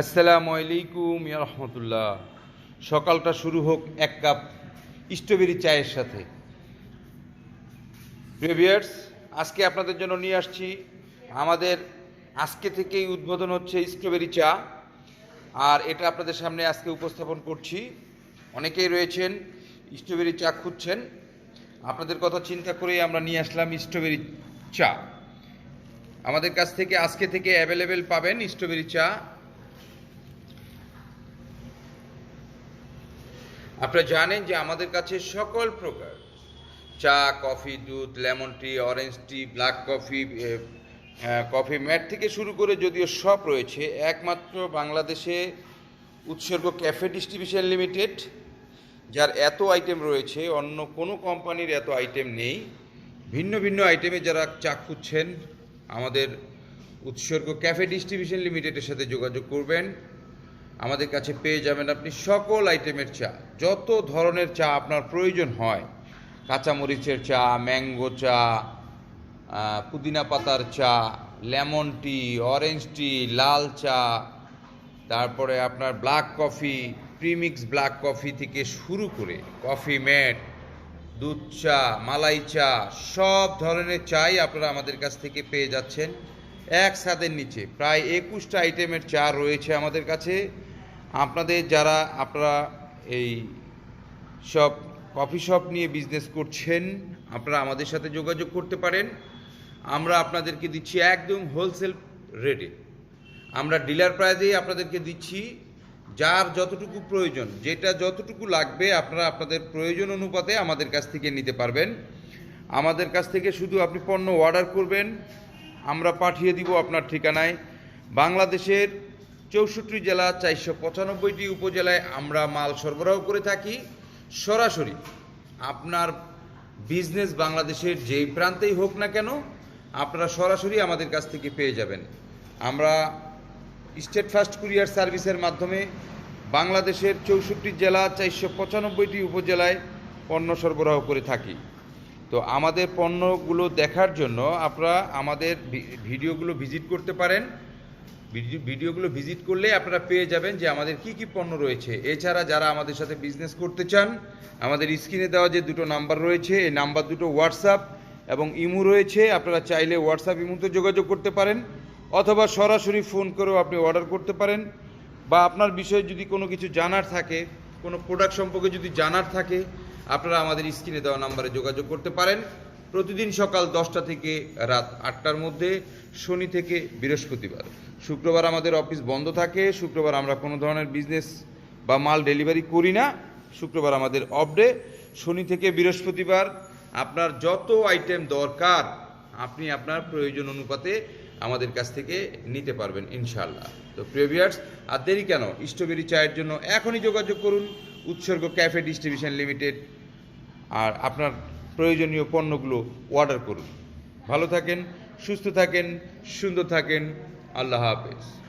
আসসালামু আলাইকুম রহমতুল্লাহ। সকালটা শুরু হোক এক কাপ স্ট্রবেরি চায়ের সাথে। প্রিভিয়ার্স আজকে আপনাদের জন্য নিয়ে আসছি আমাদের আজকে থেকেই উদ্বোধন হচ্ছে স্ট্রবেরি চা। আর এটা আপনাদের সামনে আজকে উপস্থাপন করছি। অনেকেই রয়েছেন, স্ট্রবেরি চা খুঁজছেন। আপনাদের কথা চিন্তা করেই আমরা নিয়ে আসলাম স্ট্রবেরি চা। আমাদের কাছ থেকে আজকে থেকে অ্যাভেলেবেল পাবেন স্ট্রবেরি চা। আপনারা জানেন যে আমাদের কাছে সকল প্রকার চা, কফি, দুধ, lemon tea, orange tea, black coffee coffee mate থেকে শুরু করে যদিও সব রয়েছে, একমাত্র বাংলাদেশে উৎসর্গ ক্যাফে ডিস্ট্রিবিউশন লিমিটেড, যার এত আইটেম রয়েছে, অন্য কোনো কোম্পানির এত আইটেম নেই। ভিন্ন ভিন্ন আইটেমে যারা চা খুঁজছেন, আমাদের উৎসর্গ ক্যাফে ডিস্ট্রিবিউশন লিমিটেডের সাথে যোগাযোগ করবেন। আমাদের কাছে পেয়ে যাবেন আপনি সকল আইটেমের চা। যত ধরনের চা আপনার প্রয়োজন হয়, কাঁচামরিচের চা, ম্যাঙ্গো চা পুদিনা পাতার চা, লেমন টি, অরেঞ্জ টি, লাল চা, তারপরে আপনার black coffee, premix black coffee থেকে শুরু করে কফি ম্যাট, দুধ চা, মালাই চা, সব ধরনের চাই আপনারা আমাদের কাছ থেকে পেয়ে যাচ্ছেন। এক ছাদের নিচে প্রায় একুশটা আইটেমের চা রয়েছে আমাদের কাছে। আপনাদের যারা, আপনারা এই সব কফি শপ নিয়ে বিজনেস করছেন, আপনারা আমাদের সাথে যোগাযোগ করতে পারেন। আমরা আপনাদেরকে দিচ্ছি একদম হোলসেল রেটে আমরা ডিলার প্রাইজেই আপনাদেরকে দিচ্ছি, যার যতটুকু প্রয়োজন, যেটা যতটুকু লাগবে, আপনারা আপনাদের প্রয়োজন অনুপাতে আমাদের কাছ থেকে নিতে পারবেন। আমাদের কাছ থেকে শুধু আপনি পণ্য অর্ডার করবেন, আমরা পাঠিয়ে দিব আপনার ঠিকানায়। বাংলাদেশের চৌষট্টি জেলা, চারশো পঁচানব্বইটি উপজেলায় আমরা মাল সরবরাহ করে থাকি। সরাসরি আপনার বিজনেস বাংলাদেশের যেই প্রান্তেই হোক না কেন, আপনারা সরাসরি আমাদের কাছ থেকে পেয়ে যাবেন। আমরা স্টেট ফার্স্ট কুরিয়ার সার্ভিসের মাধ্যমে বাংলাদেশের চৌষট্টি জেলা, চারশো পঁচানব্বইটি উপজেলায় পণ্য সরবরাহ করে থাকি। তো আমাদের পণ্যগুলো দেখার জন্য আপনারা আমাদের ভিডিওগুলো ভিজিট করতে পারেন। ভিডিওগুলো ভিজিট করলে আপনারা পেয়ে যাবেন যে আমাদের কি কি পণ্য রয়েছে। এছাড়া যারা আমাদের সাথে বিজনেস করতে চান, আমাদের স্ক্রিনে দেওয়া যে দুটো নাম্বার রয়েছে, এই নাম্বার দুটো হোয়াটসঅ্যাপ এবং ইমো রয়েছে, আপনারা চাইলে হোয়াটসঅ্যাপ ইমুতে যোগাযোগ করতে পারেন অথবা সরাসরি ফোন করেও আপনি অর্ডার করতে পারেন বা আপনার বিষয়ে যদি কোনো কিছু জানার থাকে, কোনো প্রোডাক্ট সম্পর্কে যদি জানার থাকে, আপনারা আমাদের স্ক্রিনে দেওয়া নাম্বারে যোগাযোগ করতে পারেন। প্রতিদিন সকাল দশটা থেকে রাত আটটার মধ্যে, শনি থেকে বৃহস্পতিবার। শুক্রবার আমাদের অফিস বন্ধ থাকে, শুক্রবার আমরা কোনো ধরনের বিজনেস বা মাল ডেলিভারি করি না, শুক্রবার আমাদের অফ ডে শনি থেকে বৃহস্পতিবার। আপনার যত আইটেম দরকার, আপনি আপনার প্রয়োজন অনুপাতে আমাদের কাছ থেকে নিতে পারবেন ইনশাল্লাহ তো প্রিভিয়ার্স আর দেরি কেন? স্ট্রবেরি চায়ের জন্য এখনই যোগাযোগ করুন, উৎসর্গ ক্যাফে ডিস্ট্রিবিউশন লিমিটেড আর আপনার প্রয়োজনীয় পণ্যগুলো অর্ডার করুন। ভালো থাকেন সুস্থ থাকেন সুন্দর থাকেন। আল্লাহ হাফেজ।